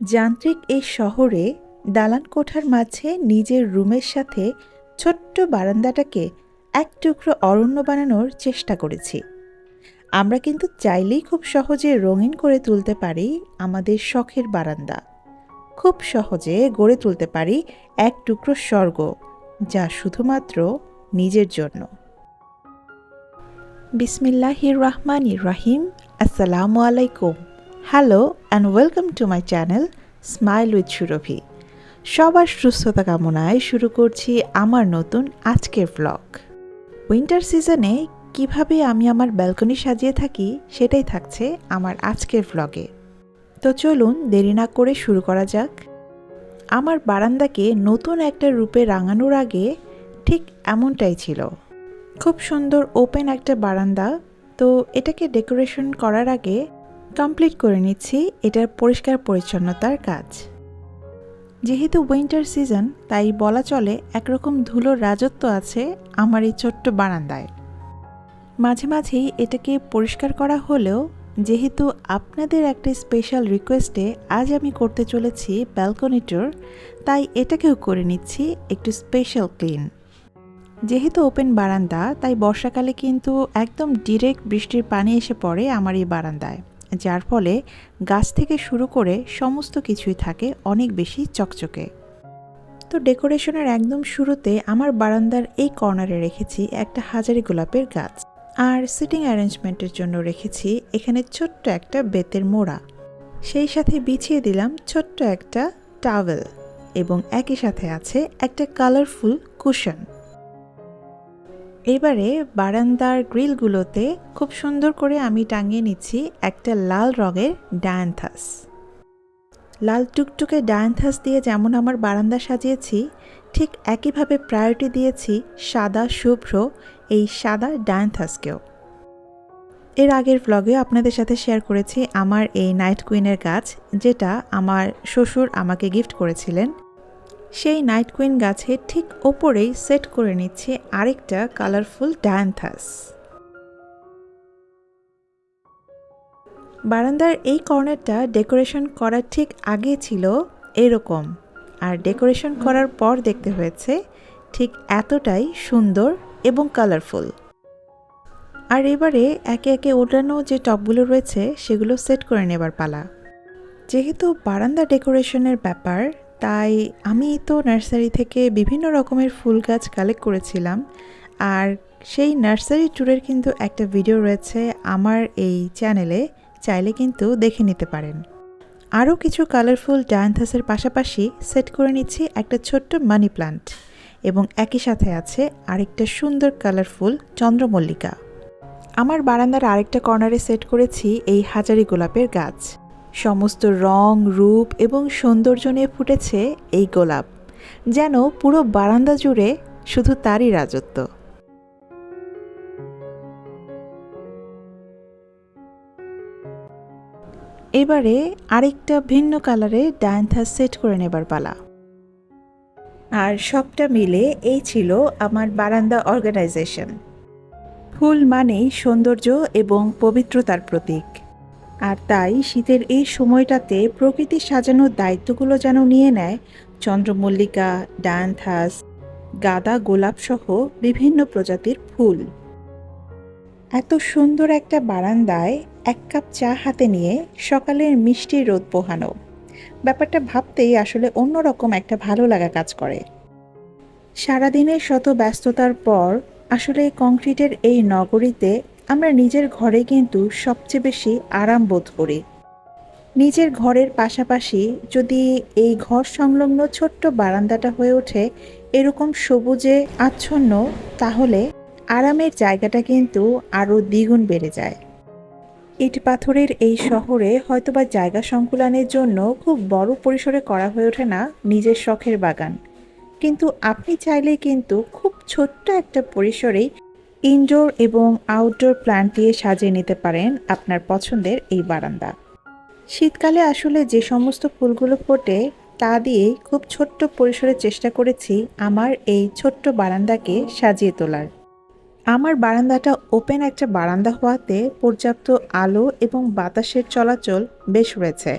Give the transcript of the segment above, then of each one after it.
যান্ত্রিক এই শহরে দালান কোঠার মাঝে নিজের রুমের সাথে ছোট্ট বারান্দাটাকে এক টুকরো অরণ্য বানানোর চেষ্টা করেছি। আমরা কিন্তু চাইলেই খুব সহজে রঙিন করে তুলতে পারি আমাদের শখের বারান্দা। খুব সহজে গড়ে তুলতে পারি এক টুকরো স্বর্গ, যা শুধুমাত্র নিজের জন্য। বিসমিল্লাহির রহমান রাহিম। আসসালামু আলাইকুম। Hello and welcome to my channel smile with Surabhi সবার সুস্থতা কামনায় শুরু করছি আমার নতুন আজকের ব্লগ উইন্টার সিজনে কীভাবে আমি আমার ব্যালকনি সাজিয়ে থাকি সেটাই থাকছে আমার আজকের ব্লগে তো চলুন দেরি না করে শুরু করা যাক। আমার বারান্দাকে নতুন একটা রূপে রাঙানোর আগে ঠিক এমনটাই ছিল। খুব সুন্দর ওপেন একটা বারান্দা। তো এটাকে ডেকোরেশন করার আগে কমপ্লিট করে নিচ্ছি এটার পরিষ্কার পরিচ্ছন্নতার কাজ। যেহেতু উইন্টার সিজন তাই বলা চলে একরকম ধুলোর রাজত্ব আছে আমার এই ছোট্ট বারান্দায়। মাঝে মাঝেই এটাকে পরিষ্কার করা হলেও, যেহেতু আপনাদের একটা স্পেশাল রিকোয়েস্টে আজ আমি করতে চলেছি ব্যালকনি ট্যুর তাই এটাকেও করে নিচ্ছি একটু স্পেশাল ক্লিন যেহেতু ওপেন বারান্দা, তাই বর্ষাকালে কিন্তু একদম ডিরেক্ট বৃষ্টির পানি এসে পড়ে আমার এই বারান্দায়। যার ফলে গাছ থেকে শুরু করে সমস্ত কিছুই থাকে অনেক বেশি চকচকে। তো ডেকোরেশনের একদম শুরুতে আমার বারান্দার এই কর্নারে রেখেছি একটা হাজারি গোলাপের গাছ। আর সিটিং অ্যারেঞ্জমেন্টের জন্য রেখেছি এখানে ছোট্ট একটা বেতের মোড়া। সেই সাথে বিছিয়ে দিলাম ছোট্ট একটা টাওয়েল এবং একই সাথে আছে একটা কালারফুল কুশন। এবারে বারান্দার গ্রিলগুলোতে খুব সুন্দর করে আমি টাঙিয়ে নিচ্ছি একটা লাল রঙের ডায়ান্থাস। লাল টুকটুকে ডায়ান্থাস দিয়ে যেমন আমার বারান্দা সাজিয়েছি, ঠিক একইভাবে প্রায়োরিটি দিয়েছি সাদা শুভ্র এই সাদা ডায়ান্থাসকেও। এর আগের ভ্লগে আপনাদের সাথে শেয়ার করেছি আমার এই নাইট কুইনের গাছ, যেটা আমার শ্বশুর আমাকে গিফট করেছিলেন। সেই নাইট কুইন গাছের ঠিক ওপরেই সেট করে নিচ্ছে আরেকটা কালারফুল ডায়ান্থাস। বারান্দার এই কর্নারটা ডেকোরেশন করার ঠিক আগে ছিল এরকম। আর ডেকোরেশন করার পর দেখতে হয়েছে ঠিক এতটাই সুন্দর এবং কালারফুল। আর এবারে একে একে ওঠানো যে টপগুলো রয়েছে সেগুলো সেট করে নেবার পালা। যেহেতু বারান্দা ডেকোরেশনের ব্যাপার তাই আমি তো নার্সারি থেকে বিভিন্ন রকমের ফুল গাছ কালেক্ট করেছিলাম। আর সেই নার্সারি ট্যুরের কিন্তু একটা ভিডিও রয়েছে আমার এই চ্যানেলে চাইলে কিন্তু দেখে নিতে পারেন। আরও কিছু কালারফুল ডায়ান্থাসের পাশাপাশি সেট করে নিচ্ছি একটা ছোট্ট মানি প্লান্ট এবং একই সাথে আছে আরেকটা সুন্দর কালারফুল চন্দ্রমল্লিকা। আমার বারান্দার আরেকটা কর্নারে সেট করেছি এই হাজারি গোলাপের গাছ। সমস্ত রং, রূপ এবং সৌন্দর্য নিয়ে ফুটেছে এই গোলাপ, যেন পুরো বারান্দা জুড়ে শুধু তারই রাজত্ব। এবারে আরেকটা ভিন্ন কালারে ডায়ান্থাস সেট করে নেবার পালা। আর সবটা মিলে এই ছিল আমার বারান্দা অর্গানাইজেশন। ফুল মানেই সৌন্দর্য এবং পবিত্রতার প্রতীক। আর তাই শীতের এই সময়টাতে প্রকৃতি সাজানোর দায়িত্বগুলো যেন নিয়ে নেয় চন্দ্রমল্লিকা ডায়ান্থাস গাদা গোলাপ সহ বিভিন্ন প্রজাতির ফুল। এত সুন্দর একটা বারান্দায় এক কাপ চা হাতে নিয়ে সকালের মিষ্টি রোদ পোহানো। ব্যাপারটা ভাবতেই আসলে অন্যরকম একটা ভালো লাগা কাজ করে। সারাদিনের শত ব্যস্ততার পর আসলে কংক্রিটের এই নগরীতে আমরা নিজের ঘরে কিন্তু সবচেয়ে বেশি আরাম বোধ করি। নিজের ঘরের পাশাপাশি যদি এই ঘর সংলগ্ন ছোট্ট বারান্দাটা হয়ে ওঠে এরকম সবুজে আচ্ছন্ন, তাহলে আরামের জায়গাটা কিন্তু আরও দ্বিগুণ বেড়ে যায়। ইট পাথরের এই শহরে হয়তোবা জায়গা সংকুলানের জন্য খুব বড় পরিসরে করা হয়ে ওঠে না নিজের শখের বাগান। কিন্তু আপনি চাইলে কিন্তু খুব ছোট্ট একটা পরিসরেই ইনডোর এবং আউটডোর প্ল্যান্ট দিয়ে সাজিয়ে নিতে পারেন আপনার পছন্দের এই বারান্দা। শীতকালে আসলে যে সমস্ত ফুলগুলো ফোটে, তা দিয়েই খুব ছোট্ট পরিসরে চেষ্টা করেছি আমার এই ছোট্ট বারান্দাকে সাজিয়ে তোলার। আমার বারান্দাটা ওপেন একটা বারান্দা হওয়াতে পর্যাপ্ত আলো এবং বাতাসের চলাচল বেশ রয়েছে।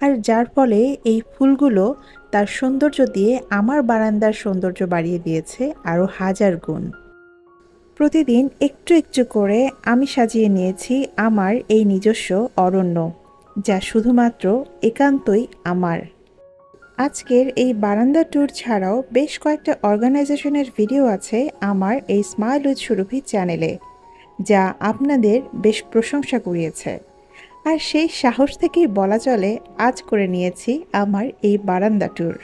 আর যার ফলে এই ফুলগুলো তার সৌন্দর্য দিয়ে আমার বারান্দার সৌন্দর্য বাড়িয়ে দিয়েছে আরও হাজার গুণ। প্রতিদিন একটু একটু করে আমি সাজিয়ে নিয়েছি আমার এই নিজস্ব অরণ্য, যা শুধুমাত্র একান্তই আমার। আজকের এই বারান্দা ট্যুর ছাড়াও বেশ কয়েকটা অর্গানাইজেশনের ভিডিও আছে আমার এই স্মাইল উইথ সুরভি চ্যানেলে, যা আপনাদের বেশ প্রশংসা কুড়িয়েছে। আর সেই সাহস থেকেই বলা চলে, আজ করে নিয়েছি আমার এই বারান্দা ট্যুর।